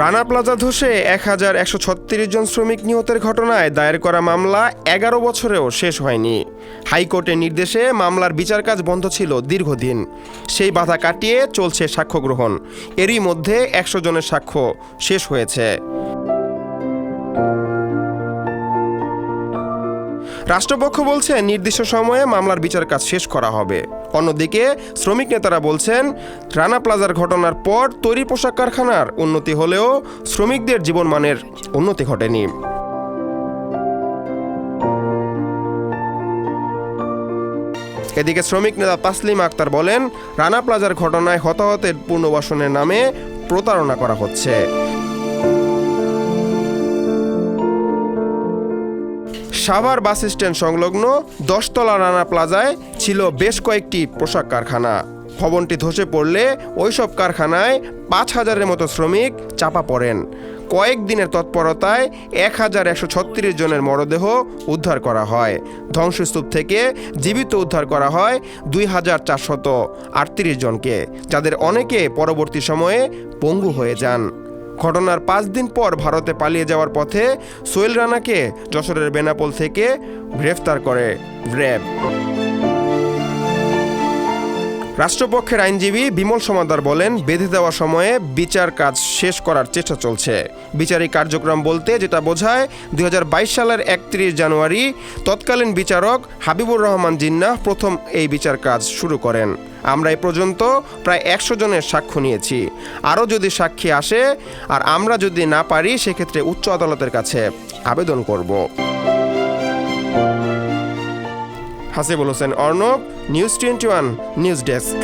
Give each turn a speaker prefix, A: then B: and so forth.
A: Rana plaza ধসে এক হাজার একশো ছত্রিশ জন শ্রমিক নিহতের ঘটনায় দায়ের করা মামলা এগারো বছরেও শেষ হয়নি। হাইকোর্টের নির্দেশে মামলার বিচার কাজ বন্ধ ছিল দীর্ঘদিন। সেই বাধা কাটিয়ে চলছে সাক্ষ্য গ্রহণ। এরই মধ্যে একশো জনের সাক্ষ্য শেষ হয়েছে। রাষ্ট্রপক্ষ বলছে নির্দিষ্ট সময়ে মামলার বিচার কাজ শেষ করা হবে। অন্যদিকে শ্রমিক নেতারা বলছেন, রানা প্লাজার ঘটনার পর তৈরি পোশাক কারখানার উন্নতি হলেও শ্রমিকদের জীবনমানের উন্নতি ঘটেনি। এদিকে শ্রমিক নেতা তাসলিম আক্তার বলেন, রানা প্লাজার ঘটনায় হতাহতের পুনর্বাসনের নামে প্রতারণা করা হচ্ছে। সাভার বাস স্ট্যান্ড সংলগ্ন দশতলা রানা প্লাজায় ছিল বেশ কয়েকটি পোশাক কারখানা। ভবনটি ধসে পড়লে ওইসব কারখানায় পাঁচ হাজারের মতো শ্রমিক চাপা পড়েন। কয়েক দিনের তৎপরতায় এক হাজার একশো ছত্রিশ জনের মরদেহ উদ্ধার করা হয়। ধ্বংসস্তূপ থেকে জীবিত উদ্ধার করা হয় দুই হাজার চারশত আটত্রিশ জনকে, যাদের অনেকে পরবর্তী সময়ে পঙ্গু হয়ে যান। ঘটনার পাঁচ দিন পর ভারতে পালিয়ে যাওয়ার পথে সোহেল রানাকে যশোরের বেনাপোল থেকে গ্রেফতার করে র্যাব রাষ্ট্রপক্ষের আইনজীবী বিমল সমাদার বলেন, বেঁধে দেওয়া সময়ে বিচার কাজ শেষ করার চেষ্টা চলছে। বিচারিক কার্যক্রম বলতে যেটা বোঝায়, দুই হাজার বাইশ সালের একত্রিশ জানুয়ারি তৎকালীন বিচারক হাবিবুর রহমান জিন্নাহ প্রথম এই বিচার কাজ শুরু করেন। আমরা এ পর্যন্ত প্রায় একশো জনের সাক্ষ্য নিয়েছি। আরও যদি সাক্ষী আসে, আর আমরা যদি না পারি, সেক্ষেত্রে উচ্চ আদালতের কাছে আবেদন করব। Hasibul Hossain Arnab news twenty one news desk